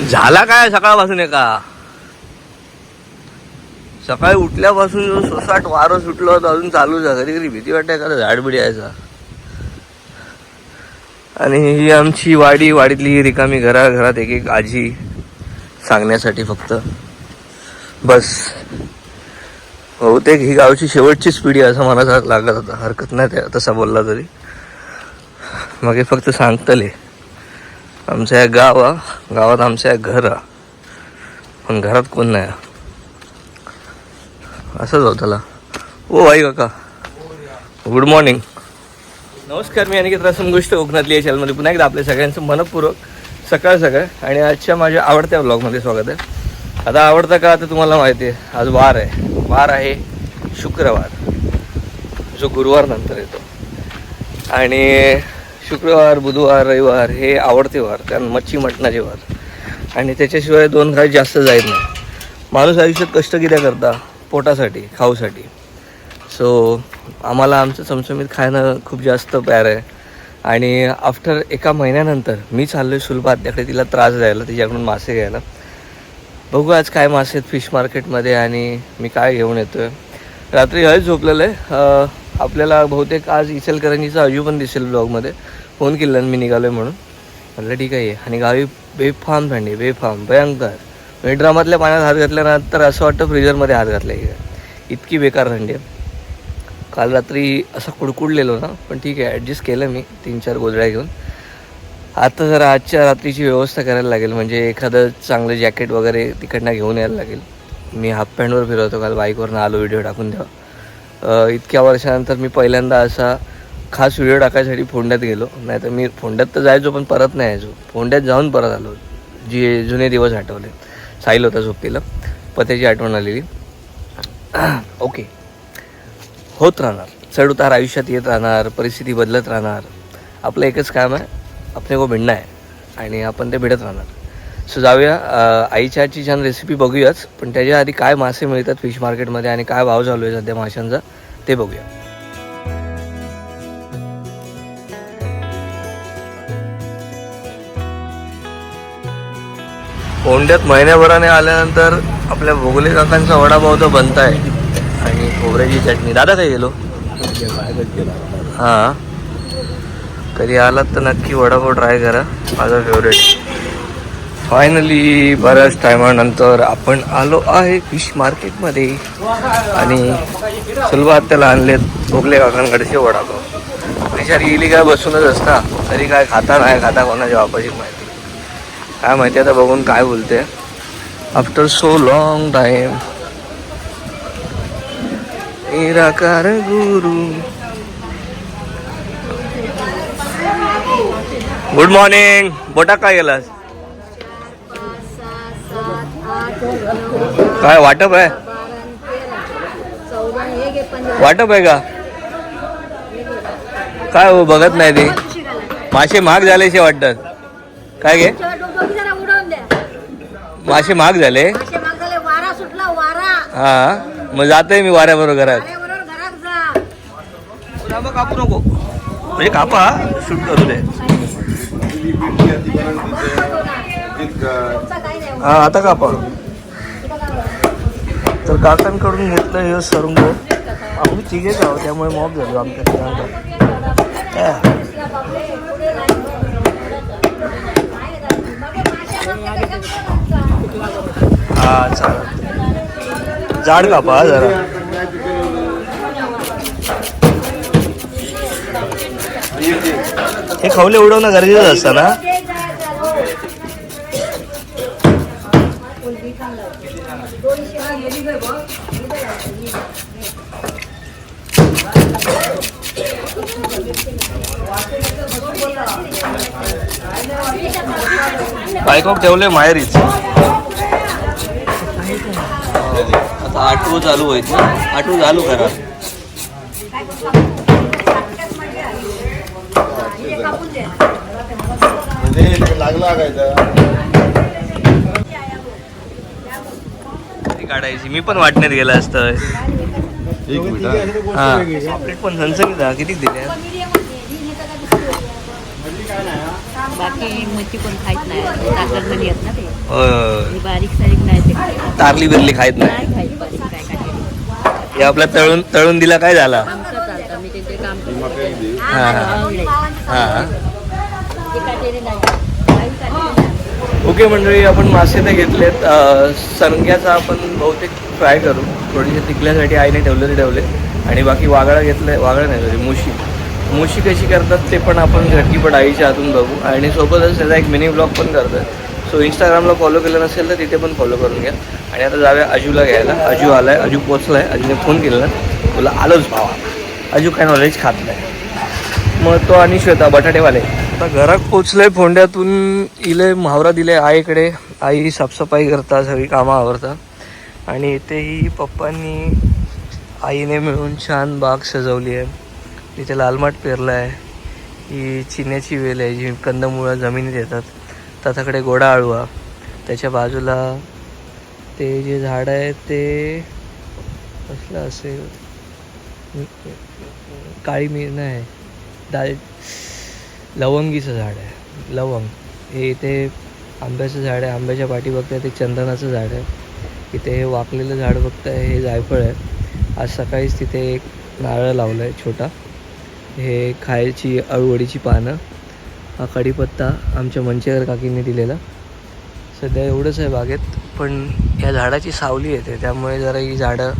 झाला काय सकाळपासून एका? सकाळी उठल्यापासून जो सोसाट वारं सुटलं होतं अजून चालूच आहे कधी कधी भीती वाटते एखादा झाड बिडी यायचा आणि ही आमची वाडी वाडीतली ही रिकामी घरा घरात एक एक आजी सांगण्यासाठी फक्त. बस. बहुतेक ही गावची शेवटचीच पिढी असं मला लागत होता. हरकत नाही त्या तसा बोलला तरी. मग फक्त सांगतले. आमचं या गाव हा, गावात आमचं या घर. हा. पण घरात कोण नाही. असंच होत त्याला. ओ आई काका. गुड मॉर्निंग नमस्कार मी अनिकेत रसम गोष्ट कोकणातली या चॅनलमध्ये पुन्हा एकदा आपल्या सगळ्यांचं मनपूर्वक सकाळ सकाळ आणि आजच्या माझ्या आवडत्या ब्लॉगमध्ये स्वागत आहे. आता आवडतं का तर तुम्हाला माहिती आहे. आज वार आहे. वार आहे शुक्रवार जो गुरुवार नंतर येतो. आणि शुक्रवार बुधवार रविवार हे आवडते वार कारण मच्छी मटणाचे वार. आणि त्याच्याशिवाय दोन घास जास्त जायत नाही. माणूस आयुष्यात कष्ट किती करता? पोटासाठी खाऊसाठी. सो आम्हाला आमचं चमचमीत खाणं खूप जास्त प्यार आहे. आणि आफ्टर एका महिन्यानंतर मी चाललो आहे सुलभा आत्याकडे तिला त्रास द्यायला तिच्याकडून मासे घ्यायला. बघू आज काय मासे आहेत फिश मार्केटमध्ये आणि मी काय घेऊन येतो आहे रात्री हळद झोपलेलं आहे. आपल्याला बहुतेक आज इचलकरंजीचा अजू पण दिसेल ब्लॉगमध्ये फोन केला मी निघालो आहे म्हणून. म्हटलं ठीक आहे. आणि गावी बेफाम थंडी आहे, बेफाम भयंकर. म्हणजे ड्रामातल्या पाण्यात हात घातल्यानंतर असं वाटतं फ्रीजरमध्ये हात घातला इतकी बेकार थंडी आहे. काल रात्री असं कुडकुडलेलो ना पण ठीक आहे ॲडजस्ट केलं मी तीन चार गोधड्या घेऊन. आता जरा आजच्या रात्रीची व्यवस्था करायला लागेल म्हणजे एखादं चांगलं जॅकेट वगैरे तिकडनं घेऊन यायला लागेल. मी हाफ पॅन्टवर फिरवतो काल बाईकवरनं आलो व्हिडिओ टाकून द्यावा इतक्या वर्षानंतर मी पहिल्यांदा असा खास व्हिडिओ टाकायसाठी फोंड्यात गेलो. नाही तर मी फोंड्यात तर जायचो पण परत नाही यायचो. फोंड्यात जाऊन परत आलो. जे जुने दिवस आठवले. साईल होता झोपतीला. पत्याची आठवण आलेली. ओके होत राहणार. चढ उतार आयुष्यात येत राहणार. परिस्थिती बदलत राहणार. आपलं एकच काम आहे. आपले को भिडणं आहे. आणि आपण ते भिडत राहणार. सो जाऊया. आईच्याची आईच्या आजची छान रेसिपी बघूयाच. पण त्याच्या आधी काय मासे मिळतात फिश मार्केटमध्ये आणि काय भाव चालू आहे सध्या माशांचा ते बघूया. कोंड्यात महिन्याभराने आल्यानंतर आपल्या भोगले काकांचा वडापाव तर बनत आहे आणि खोबऱ्याची चटणी. दादा काय गेलो हां. कधी आलात तर नक्की वडापाव ट्राय करा. माझा फेवरेट फायनली बऱ्याच टायमानंतर आपण आलो आहे फिश मार्केटमध्ये आणि सुलभा त्याला आणलेत भोगले काकांकडचे वडापाव. बिचारी गेली काय बसूनच असता? तरी काय खाता नाही खाता कोणाच्या वापरची माहिती. काय माहिती आता बघून काय बोलते. आफ्टर सो लॉंग टाईम निराकार गुरु. गुड मॉर्निंग बोटा काय गेलास? काय वाटप आहे? वाटप आहे का? काय हो बघत नाही ते. मासे महाग झाल्याशी वाटतात. काय घे मासे महाग झाले. वारा सुटला वारा. हा मग जातोय मी वाऱ्याबरोबर घरात. बरोबर घरात जा. कापू नको. म्हणजे कापा शूट करू दे. हा आता कापा. तर काकांकडून घेतलं हे सरंग आम्ही तिघेच आहोत त्यामुळे मॉब झालो आमच्या तिघांचा. हा चालेल जाड कापा जरा. हे खवले उडवणं गरजेचं असतं ना? बायको ठेवले माहेरीच. आता आठवू चालू व्हायचं आठवू चालू करा लागला काय ती काढायची. मी पण वाटण्यात गेला असतं. एक मिनिट हा. पण हा. किती दिले? बाकी मच्छी कोण खायत नाही. ताकदमध्ये येत ना ते. अं, आणि बारीक सारीक नाही ते. खायत. तारली बिरली खायत नाही. नाही खायत बारीक काय काय हे आपला तळून तळून दिला काय झाला? आमचं चालतं. मी त्यांचे काम हा हा. आवडले हा. ते काटेरी नाही. काही काटेरी नाही. ओके मंडळी आपण मासे तर घेतलेत. अं, सरंग्याचा आपण बहुतेक फ्राय करू. थोडेसे टिकल्यासाठी आईने ठेवलेले ठेवले आणि बाकी वागळा घेतलं वागळा नाही सॉरी मुशी. मुशी कशी करतात ते पण आपण झटकीपट आईच्या हातून बघू. आणि सोबतच त्याचा एक मिनी ब्लॉग पण करतात सो इंस्टाग्रामला फॉलो केलं नसेल तर तिथे पण फॉलो करून घ्या. आणि आता जाऊया अजूला घ्यायला. अजू आलाय अजू आहे अजूने फोन केला तुला आलोच भावा. अजू काय नॉलेज खात नाही. मग तो आणि श्वेता बटाटेवाले. आता घरात पोचलंय फोंड्यातून. इले म्हावरा दिले आईकडे आई साफसफाई करता सगळी कामं आवरता आणि इथेही पप्पांनी आईने मिळून छान बाग सजवली आहे. तिथे लालमाट पेरला आहे ही चिन्याची वेल आहे जी कंदमुळं जमिनीत येतात. त्याच्याकडे गोडा आळवा. त्याच्या बाजूला ते जे झाड आहे ते कसलं असेल? काळी मिर आहे दाल लवंगीचं झाड आहे. लवंग. हे इथे आंब्याचं झाड आहे. आंब्याच्या पाठी बघताय ते चंदनाचं झाड आहे. इथे हे वाकलेलं झाड बघताय हे जायफळ आहे. आज सकाळीच तिथे एक नारळ लावलं आहे छोटा. हे खायची अळूवडीची पानं हा कढीपत्ता आमच्या मंचेकर काकींनी दिलेला. सध्या एवढंच आहे बागेत पण या झाडाची सावली येते त्यामुळे जरा ही झाडं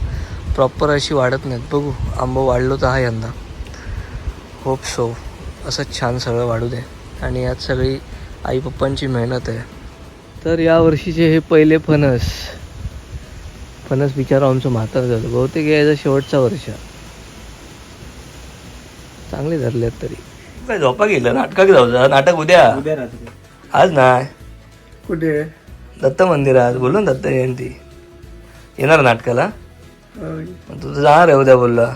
प्रॉपर अशी वाढत नाहीत. बघू आंबा वाढलो तर हा यंदा. होप सो असंच छान सगळं वाढू दे. आणि यात सगळी आई पप्पांची मेहनत आहे. तर या वर्षीचे हे पहिले फणस. फणस बिचारा आमचं म्हातार झालं. बहुतेक यायचा शेवटचा वर्ष. चांगले धरलेत तरी. काय झोपा गेलं नाटकाक जाऊ नाटक उद्या? आज नाही. कुठे? दत्त मंदिरात बोललो ना दत्त जयंती. येणार नाटकाला? मग तुझं जाणार आहे उद्या बोलला.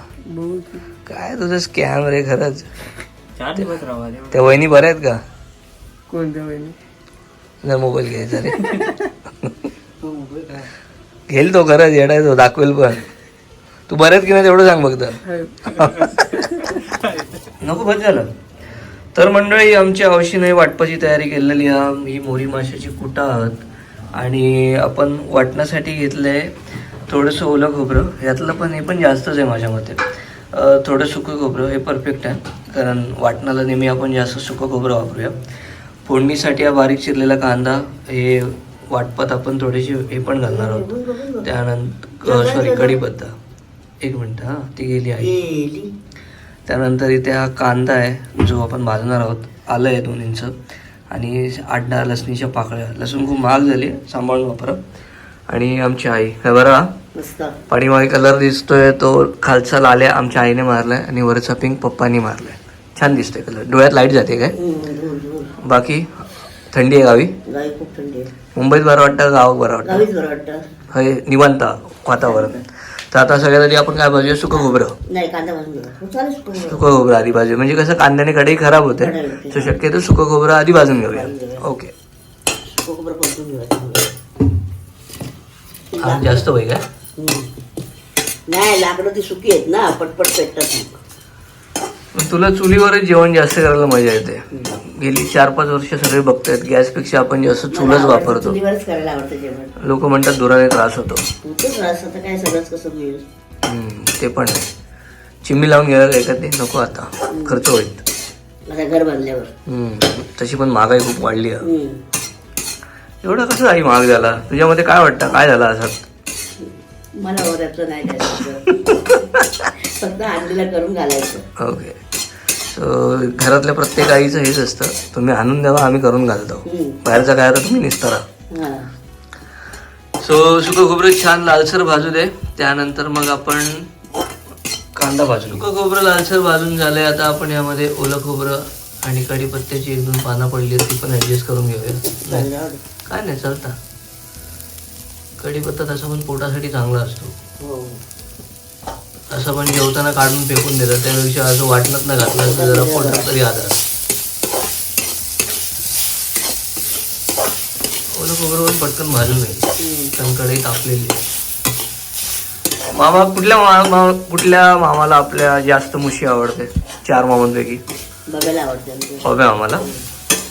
काय तुझं स्कॅम रे खरंच. त्या वहिनी बऱ्या आहेत का? कोणत्या वहिनी? जर मोबाईल घ्यायचा रे. घेईल तो खरंच येडाय तो दाखवेल पण. तू बऱ्यात की नाही तेवढं सांग फक्त. नको बस झालं. तर मंडळी आमच्या औषधीने वाटपाची तयारी केलेली आहे. ही मोरी माशाची कुटा आहात आणि आपण वाटण्यासाठी घेतलं आहे थोडंसं ओलं खोबरं. यातलं पण हे पण जास्तच आहे माझ्या मते. थोडं सुकं खोबरं. हे परफेक्ट आहे. कारण वाटणाला नेहमी आपण जास्त सुकं खोबरं वापरूया. फोडणीसाठी हा बारीक चिरलेला कांदा हे वाटपात आपण थोडीशी हे पण घालणार आहोत. त्यानंतर सॉरी कढीपत्ता. एक मिनटं हां ती गेली आहे. त्यानंतर इथे हा कांदा आहे जो आपण भाजणार आहोत. आलं आहे दोन इंच आणि आठ दहा लसणीच्या पाकळ्या. लसूण खूप महाग झाली सांभाळून वापरा. आणि आमची आई. हे बरं मस्त. पाणीमागे कलर दिसतोय तो खालचा लाल्या आमच्या आईने मारलाय. आणि वरचा पिंक पप्पानी मारलाय. छान दिसतोय कलर डोळ्यात लाइट जाते काय? बाकी? थंडी आहे गावी? मुंबईत बरं वाटतं गावात बरं वाटतं? गावीच बरं वाटतं. हे निवांत वातावरण. तर आता सगळ्यात आधी आपण काय भाजूया सुकं खोबरं? नाही कांदा भाजून घ्या चालेल सुकं खोबरं. आधी भाजूया. म्हणजे कसं कांद्याने कढई खराब होते. सो शक्यतो सुकं खोबरं आधी भाजून घेऊया. ओके. आज जास्त होईल काय हम्म. नाही लाकडं ती सुकी आहेत ना पटपट पेटतात तुला चुलीवरच जेवण जास्त करायला मजा येते. गेली चार पाच वर्ष सगळे बघतायत. गॅसपेक्षा आपण जास्त चुलच मला आवडतं, वापरतो. चुलीवरच करायला आवडतं जेवण. लोक म्हणतात दुराने त्रास होतो. तुमचं त्रास आता काय? सगळंच कसं होईल? हम्म, ते पण आहे. चिमणी लावून घ्यायला काय का ते? नको आता. खर्च होईल. माझं घर बांधल्यावर हम्म, तशी पण महागाई खूप वाढली आहे. हम्म. एवढा कसं आई महाग झाला? तुझ्यामध्ये काय वाटतं? काय झालं असं? मला नाही. फक्त करून घालायचं. ओके सो घरातल्या प्रत्येक आईचं हेच असतं. तुम्ही आणून द्यावा आम्ही करून घालतो. बाहेरचा काय आता तुम्ही निस्तारा. सो सुकं खोबरं छान लालसर भाजू दे. त्यानंतर मग आपण कांदा भाजू. सुकं खोबरं लालसर भाजून झालंय. आता आपण यामध्ये ओलं खोबरं आणि कढीपत्त्याची एक दोन पानं पडली आहेत, ती पण ऍडजस्ट करून घेऊया. काय नाही चालता. कढीपत्ता तसा पण पोटासाठी चांगला असतो. हो. असं पण जेवताना काढून फेकून देतात. त्यापेक्षा असं वाटणत नाही घातलं असतं जरा पोटात तरी आधार ओलं खोबरं पण पटकन भाजून नये कारण कढई तापलेली आहे. मामा कुठल्या मा- मा- कुठल्या मामाला आपल्या जास्त मुशी आवडते? चार मामांपैकी. बघायला आवडते मामाला?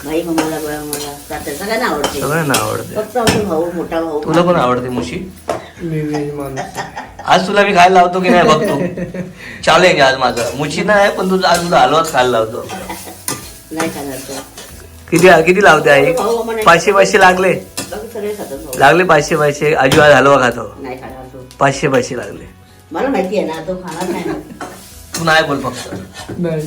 भाई सगळ्यांना आवडते. सगळ्यांना आवडते. फक्त आमचे भाऊ मोठा भाऊ. तुला पण आवडते मुशी? मी माणूस आज तुला मी खायला लावतो की नाही बघतो? चालेल आज माझं? मुची नाही पण तुझं आज तुला हलवाच खायला लावतो. नाही खाणार तो. किती किती लावते आई? पाचशे पाचशे लागले. बाकी सगळे खातात भाऊ. लागले पाचशे पाचशे. आजू आज हलवा खातो. नाही खाणार तो. पाचशे पाचशे लागले. मला माहिती आहे ना तो खाणार नाही. ना तू नाही बोल फक्त. नाही.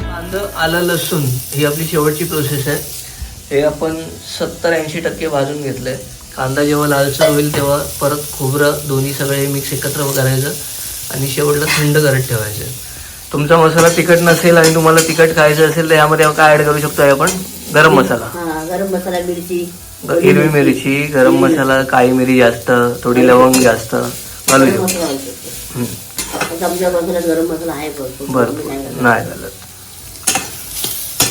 कांदा आलं लसूण ही आपली शेवटची प्रोसेस आहे. हे आपण सत्तर ऐंशी टक्के भाजून घेतलंय. कांदा जेव्हा लालसर होईल तेव्हा परत खोबरं दोन्ही सगळे मिक्स एकत्र करायचं आणि शेवटला थंड करत ठेवायचं. तुमचा मसाला तिखट नसेल आणि तुम्हाला तिखट खायचं असेल तर यामध्ये काय ऍड करू शकतो आपण? गरम मसाला. हा गरम मसाला मिरची. हिरवी मिरची गरम मसाला काळी मिरी जास्त थोडी लवंग जास्त. घालू शकतो. गरम मसाला आहे बरं नाही घालत.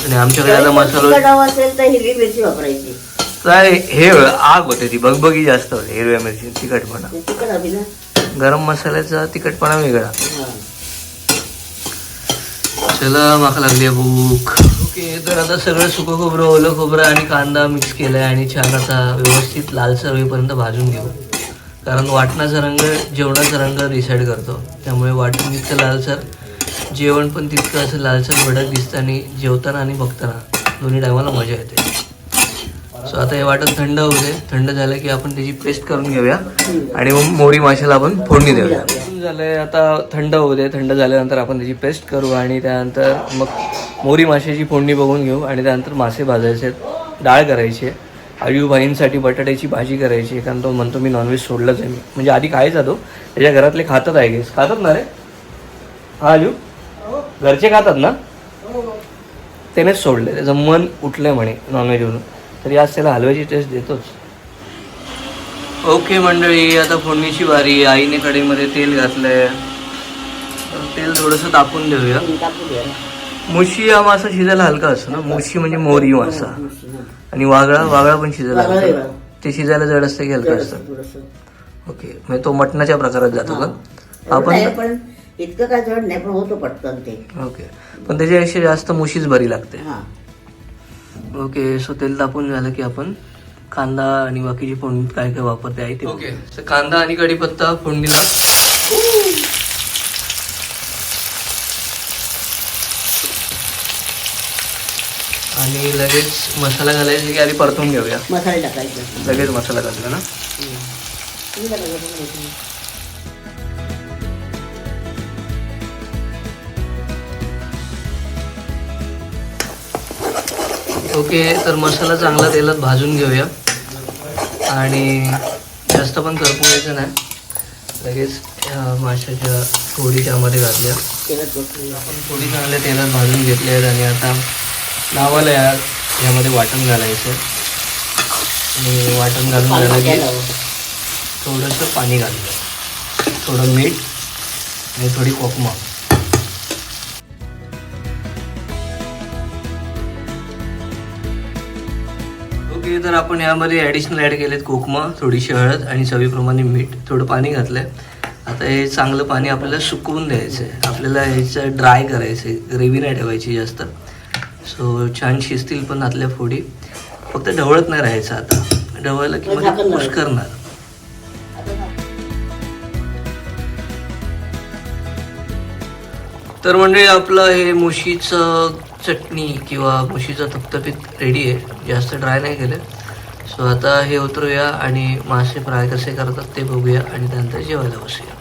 आणि आमच्याकडे आता मसाला असेल तर हिरवी मिरची वापरायची. काय हे आग होते ती बगबगी जास्त होते हिरव्या मिरची तिखटपणा. हवी ना गरम मसाल्याचा तिखटपणा वेगळा. हा. चला माका लागली आहे भूक. ओके तर आता सगळं सुकं खोबरं ओलं खोबरं आणि कांदा मिक्स केलाय आणि छान आता व्यवस्थित लालसर होईपर्यंत भाजून घेऊ. कारण वाटणाचा रंग जेवणाचा रंग डिसाईड करतो. त्यामुळे वाटण लालसर जेवण पण तितकं असं लालसर भडक दिसतं आणि जेवताना आणि बघताना. दोन्ही टायमाला मजा येते. सो आता हे वाटण थंड होऊ दे. थंड झालं की आपण त्याची पेस्ट करून घेऊया. आणि मग मोरी माशाला आपण फोडणी देऊया. झालंय आता थंड होऊ दे. थंड झाल्यानंतर आपण त्याची पेस्ट करू आणि त्यानंतर मग मोरी माशाची फोडणी बघून घेऊ आणि त्यानंतर मासे भाजायचे आहेत, डाळ करायची आहे. आयुबाईंसाठी बटाट्याची भाजी करायची आहे. कारण तो म्हणतो मी नॉनव्हेज सोडलंच आहे मी. म्हणजे आधी खायचा तो. त्याच्या घरातले खातात आहे गेस खातात ना रे? हा आयू घरचे खातात ना? त्यानेच सोडले. त्याचं मन उठलंय म्हणे नॉनव्हेजवरून तरी आज त्याला हलव्याची टेस्ट देतोच. ओके मंडळी आता फोडणीची बारी आईने कढईमध्ये तेल घातलंय. तेल थोडंसं तापून देऊया. मुशी हा मासा शिजायला हलका असतो ना? मुशी म्हणजे मोरी मासा. आणि वागळा वागळा पण शिजायला हलका. ते शिजायला जड असतं की हलका असतं. ओके. म्हणजे तो मटणाच्या प्रकारात जातो का? आपण पण इतकं काय जड नाही पण होतो पटकन ते. ओके. पण त्याच्यापेक्षा जास्त मुशीच बरी लागते. हा. ओके सो तेल तापून झालं की आपण कांदा आणि बाकीची फोडणी काय काय वापरते आहे ते ओके. सो कांदा आणि कढीपत्ता फोडणीला. आणि लगेच मसाला घालायचा की आधी परतून घेऊया? मसाले टाकायचे. लगेच मसाला घातला ना? ओके तर मसाला चांगला तेलात भाजून घेऊया. आणि जास्त पण करपून घ्यायचं नाही. लगेच ह्या माशाच्या फोडी त्यामध्ये घातल्या आपण फोडी चांगल्या तेलात भाजून घेतल्या आहेत आणि आता लावायला या यामध्ये वाटण घालायचं. आणि वाटण घालून झालं की. थोडंसं पाणी घाललं थोडं मीठ आणि थोडी कोकमा ओके तर आपण यामध्ये ॲडिशनल ॲड केलेत कोकमा थोडीशी हळद आणि चवीप्रमाणे मीठ थोडं पाणी घातलंय. आता हे चांगलं पाणी आपल्याला सुकवून द्यायचं आहे आपल्याला ह्याचं ड्राय करायचं आहे ग्रेव्ही नाही ठेवायची जास्त. सो छान शिजतील पण आतल्या फोडी. फक्त ढवळत नाही राहायचं आता. ढवळलं की म्हणजे मध्ये करणार. तर म्हणजे आपलं हे मुशीचं चटणी किंवा मुशीचं थपथपीत रेडी आहे. जास्त ड्राय नाही केलं. सो आता हे उतरूया आणि मासे फ्राय कसे करतात ते बघूया आणि त्यानंतर जेवायला बसूया.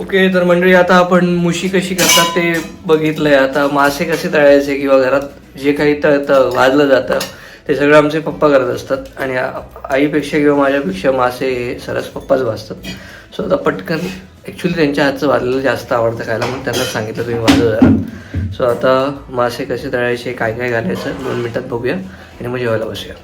ओके तर मंडळी आता आपण मुशी कशी करतात ते बघितलंय. आता मासे कसे तळायचे किंवा घरात जे काही तळतं वाजलं जातं ते सगळं आमचे पप्पा करत असतात. आणि आईपेक्षा किंवा माझ्यापेक्षा मासे हे सरस पप्पाच वाजतात सो आता पटकन ॲक्च्युली त्यांच्या हातचं भाजलेलं जास्त आवडतं खायला म्हणून त्यांना सांगितलं तुम्ही वाजव जरा. सो आता मासे कसे तळायचे काय काय घालायचं दोन मिनिटात बघूया आणि मग जेवायला बसूया.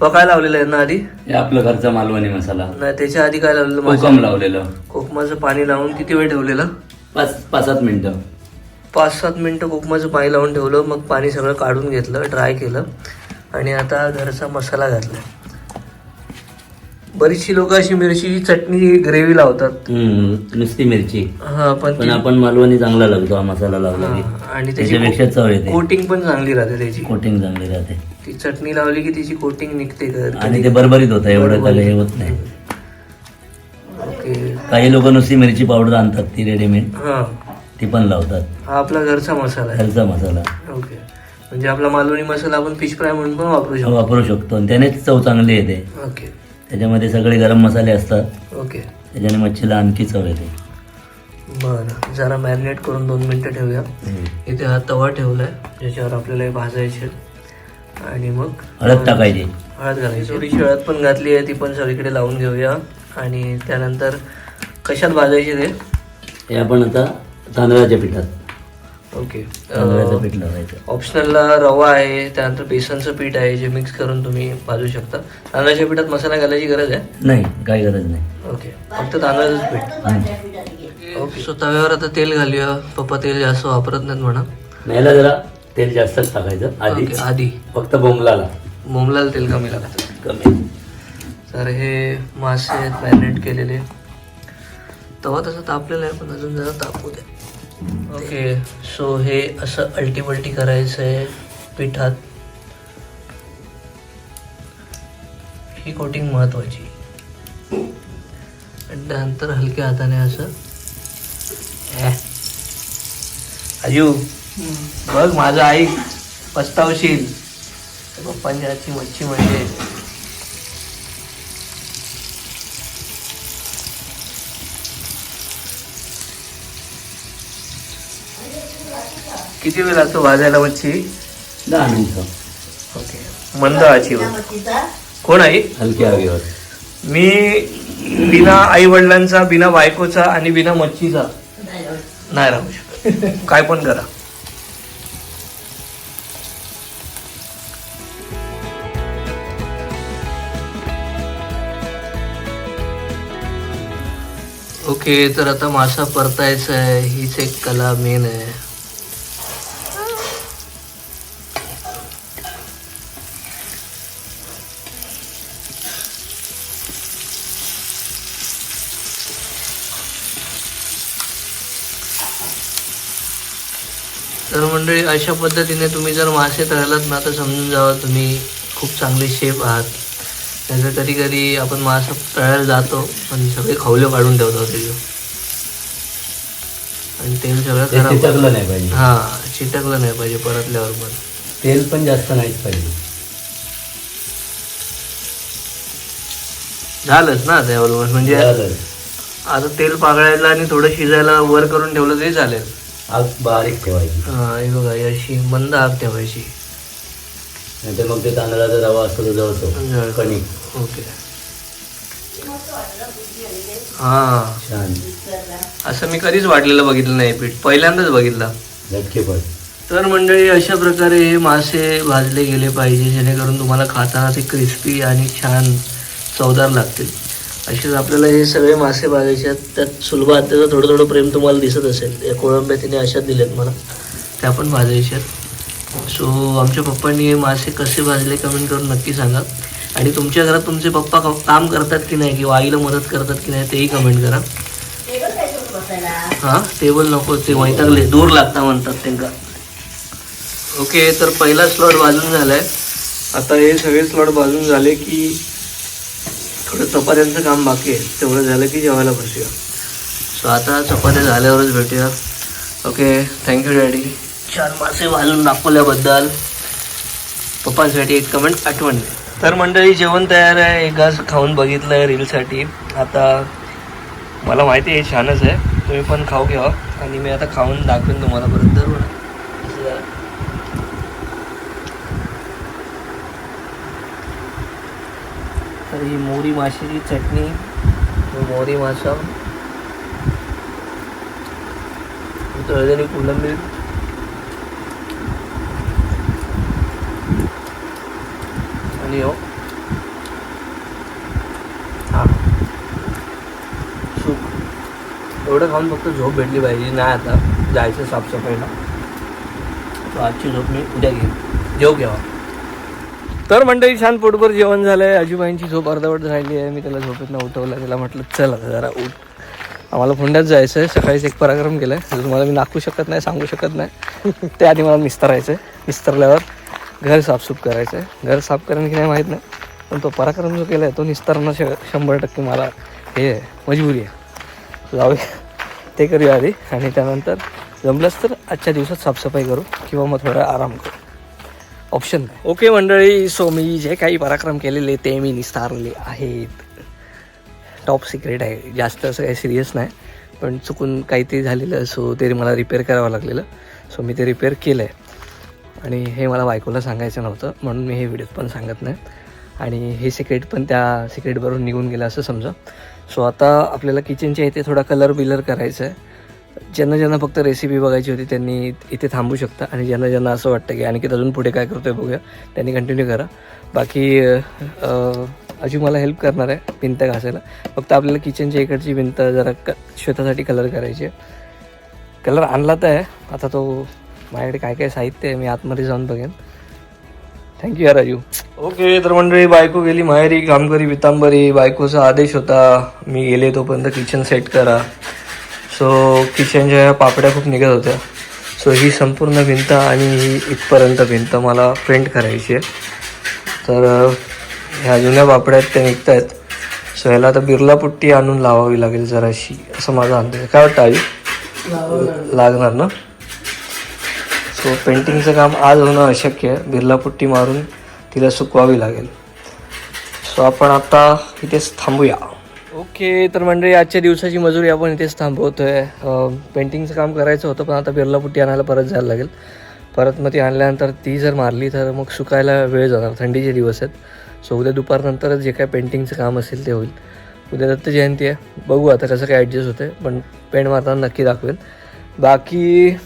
प काय लावलेलं आहे ना आधी? हे आपलं घरचा मालवणी मसाला. नाही त्याच्या आधी काय लावलेलं? कोकम लावलेलं. कोकमाचं पाणी लावून किती वेळ ठेवलेलं? पाच पाच सात मिनिटं. पाच सात मिनटं कोकमाचं पाणी लावून ठेवलं मग पाणी सगळं काढून घेतलं ड्राय केलं आणि आता घरचा मसाला घातला बरीचशी लोक अशी मिरची चटणी ग्रेव्ही लावतात. हम्म, नुसती मिरची. हा पण पण ती- आपण मालवणी चांगला लागतो हा मसाला लावला की. हा, आणि त्याच्यापेक्षा चव येते. कोटिंग पण चांगली राहते त्याची. कोटिंग चांगली राहते. ती चटणी लावली की तिची कोटिंग निघते आणि ते बरबरीत होतं एवढं काय हे होत नाही. ओके. काही लोक नुसती मिरची पावडर आणतात ती रेडीमेड हा. ती पण लावतात. हा आपला घरचा मसाला घरचा मसाला. ओके. म्हणजे आपला मालवणी मसाला आपण फिश फ्राय म्हणून पण वापरू शकतो. वापरू शकतो. आणि त्यानेच चव चांगली येते. ओके. त्याच्यामध्ये सगळे गरम मसाले असतात. ओके. त्याच्याने मच्छीला आणखी चव येते. बरं. जरा मॅरिनेट करून दोन मिनटं ठेवूया. इथे हा तवा ठेवलाय ज्याच्यावर आपल्याला हे भाजायचे आणि मग हळद टाकायची. हळद घालायची. थोडीशी हळद पण घातली आहे ती पण सगळीकडे लावून घेऊया. आणि त्यानंतर कशात भाजायचे ते? हे आपण आता तांदळाच्या पिठात. ओके तांदळाचं पीठ लावायचं. ऑप्शनलला रवा आहे त्यानंतर बेसनचं पीठ आहे जे मिक्स करून तुम्ही भाजू शकता. तांदळाच्या पिठात मसाला घालायची गरज आहे? नाही काही गरज नाही. ओके फक्त तांदळाचंच पीठ. ओके सो तव्यावर आता तेल घालूया. पप्पा तेल जास्त वापरत नाहीत म्हणा. न्यायला जरा तेल जास्तच टाकायचं. आधी. ओके, आधी. फक्त बोंबलाला. मोमलाल तेल कमी लागतं. कमी. तर हे मासे आहेत मॅरिनेट केलेले. तवा तसं तापलेला आहे पण अजून जरा तापू द्या. ओके सो हे असं अल्टीपल्टी करायचं आहे पिठात. ही कोटिंग महत्वाची. आणि त्यानंतर हलक्या हाताने असं. आजू बघ माझं आई पस्तावशील. पप्पांच्या हातची मच्छी म्हणजे. किती वेळ लागतो भाजायला मच्छी दहा मिनिटं. ओके. मंद आचीवर कोण आई? हलकी हवीवर मी बिना आई वडिलांचा बिना बायकोचा आणि बिना मच्छीचा नाही राहू शकत. काय पण करा. ओके तर आता मासा परतायचा आहे. हीच एक कला मेन आहे तर मंडळी अशा पद्धतीने तुम्ही जर मासे तळलात ना तर समजून जावा तुम्ही खूप चांगले शेफ आहात. त्याचं कधी कधी आपण मासा तळायला जातो पण सगळे खवले काढून ठेवतो त्याचे आणि तेल सगळं चिटकलं नाही पाहिजे. हा चिटकलं नाही पाहिजे परतल्यावर पण. तेल पण जास्त नाहीच पाहिजे. झालंच ना ते ऑलमोस्ट म्हणजे. आता तेल पागळायला आणि थोडं शिजायला वर करून ठेवलं तरी चालेल. आग बारीक ठेवायची हा हे बघा ही अशी मंद आग ठेवायची नाहीतर मग ते तांदळाचा रवा असतो तो जळतो. कणिक ओके. हा. छान. असं मी कधीच वाटलेलं बघितलं नाही पीठ पहिल्यांदाच बघितलं. झटके पड तर मंडळी अशा प्रकारे हे मासे भाजले गेले पाहिजे जेणेकरून तुम्हाला खाताना ते क्रिस्पी आणि छान चवदार लागतील. असेच आपल्याला हे सगळे मासे भाजायचे आहेत. त्यात सुलभ त्याचं थोडं थोडं प्रेम तुम्हाला दिसत असेल. या कोळंब्या तिने अशाच दिल्यात मला. त्या पण भाजायचे आहेत. सो आमच्या पप्पांनी हे मासे कसे भाजले कमेंट करून नक्की सांगा. आणि तुमच्या घरात तुमचे पप्पा काम करतात की नाही किंवा आईला मदत करतात की नाही तेही कमेंट करा. हां? टेबल नको ते वैतागले. दूर लागता म्हणतात त्यांना. ओके तर पहिला स्लॉट भाजून झालाय. आता हे सगळे स्लॉट भाजून झाले की थोडं चपात्यांचं काम बाकी आहे. तेवढं झालं की जेवायला बसूया. सो आता चपात्या झाल्यावरच भेटूया. ओके थँक्यू डॅडी छान मासे घालून दाखवल्याबद्दल. पप्पांसाठी एक कमेंट आठवण. तर मंडळी जेवण तयार आहे. एकाच खाऊन बघितलं आहे रीलसाठी. आता मला माहिती आहे हे छानच आहे. तुम्ही पण खाऊ घ्या. आणि मी आता खाऊन दाखवेन तुम्हाला परत. तर बघा. असं जरा. तर ही मोरी माशाची चटणी मोरी मासा तळलेली कोलंबी. आणि हो. हां. सूप. एवढं खाऊन फक्त झोप भेटली पाहिजे. नाही आता. जायचं साफसफाईला. आजची झोप मी उद्या घेईन. जेव घ्यावा तर मंडळी छान पोटभर जेवण झालंय. आजूबाईंची झोप अर्धवट झाली आहे. मी त्याला झोपेतनं उठवलं. त्याला म्हटलं चल आता जरा उठ. आम्हाला फुंड्यात जायचं आहे सकाळीच एक पराक्रम केला आहे तुम्हाला मी नाकू शकत नाही सांगू शकत नाही. ते आधी मला निस्तरायचं आहे निस्तरल्यावर घर साफसूफ करायचं आहे घर साफ करणं की नाही माहीत नाही. पण तो पराक्रम जो केला आहे तो निस्तरणं श शंभर टक्के मला हे आहे. मजबुरी आहे. जाऊया. ते करूया आधी. आणि त्यानंतर जमलंच तर आजच्या दिवसात साफसफाई करू किंवा मग थोडा आराम करू. ऑप्शन नाही ओके मंडळी सो मी जे काही पराक्रम केलेले ते मी निस्तारले आहेत. टॉप सिक्रेट आहे. जास्त असं काही सिरियस नाही. पण चुकून काहीतरी झालेलं सो ते मला रिपेअर करावं लागलेलं. सो मी ते रिपेअर केलं आहे आणि हे मला बायकोला सांगायचं नव्हतं म्हणून मी हे व्हिडिओत पण सांगत नाही. आणि हे सिक्रेट पण त्या सिक्रेटबरून निघून गेलं असं समजा. सो आता आपल्याला किचनच्या इथे थोडा कलर बिलर करायचा आहे ज्यांना ज्यांना फक्त रेसिपी बघायची होती त्यांनी इथे थांबू शकता. आणि ज्यांना ज्यांना असं वाटतं की आणखी अजून पुढे काय करतोय बघूया त्यांनी कंटिन्यू करा. बाकी अजून मला हेल्प करणार आहे भिंत घासायला. फक्त आपल्याला किचनच्या इकडची भिंत जरा क श्वेतासाठी कलर करायची आहे. कलर आणला तर आहे. आता तो माझ्याकडे काय काय साहित्य आहे मी आतमध्ये जाऊन बघेन. थँक्यू या राजू. ओके तर मंडळी बायको गेली माहेरी कामकरी पितांबरी बायकोचा आदेश होता. मी गेले तोपर्यंत किचन सेट करा. सो किचनच्या ह्या पापड्या खूप निघत होत्या. सो ही संपूर्ण भिंत आणि ही इथपर्यंत भिंत मला पेंट करायची आहे. तर ह्या जुन्या पापड्या आहेत त्या निघत आहेत सो ह्याला आता बिर्ला पुट्टी आणून लावावी लागेल जराशी असं माझा अंदाज काय वाटतं आई? लागणार ना? सो पेंटिंगचं काम आज होणं अशक्य आहे. बिर्ला पुट्टी मारून तिला सुकवावी लागेल. सो आपण आता इथेच थांबूया. ओके तर मंडळी आजच्या दिवसाची मजुरी आपण इथेच थांबवतोय. पेंटिंगचं काम करायचं होतं पण आता बिर्ला पुट्टी आणायला परत जायला लागेल. परत मग ती आणल्यानंतर ती जर मारली तर मग सुकायला वेळ जाणार. थंडीचे दिवस आहेत. सो उद्या दुपारनंतरच जे काय पेंटिंगचं काम असेल ते होईल. उद्या दत्त जयंती आहे. बघू आता कसं काय ॲडजस्ट होतं पण पेंट मारताना नक्की दाखवेल. बाकी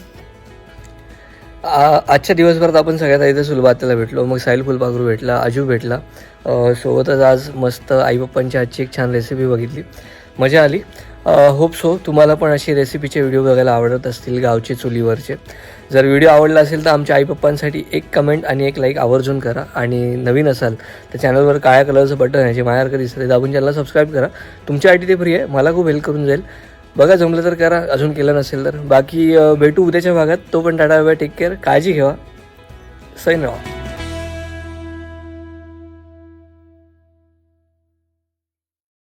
आजच्या दिवसभरात आपण सगळ्यात इथे सुलभात्याला भेटलो मग साहिल फुलपाखरू भेटला आजू भेटला. सोबतच आज मस्त आईबाप्पांची आजची एक छान रेसिपी बघितली. मजा आली. होप सो तुम्हाला पण अशी रेसिपीचे व्हिडिओ बघायला आवडत असतील गावचे चुलीवरचे. जर व्हिडिओ आवडला असेल तर आमच्या आईपप्पांसाठी एक कमेंट आणि एक लाईक आवर्जून करा. आणि नवीन असाल तर चॅनलवर काळ्या कलरचं बटन आहे जे माझ्यासारखं दिसतं दाबून चॅनलला सबस्क्राईब करा. तुमच्यासाठी ते फ्री आहे. मला खूप हेल्प करून जाईल. बघा जमलं तर करा. अजून केलं नसेल तर. बाकी भेटू उद्याच्या भागात. तो पण टाटा बाय टेक केअर काळजी घ्या सैन राहा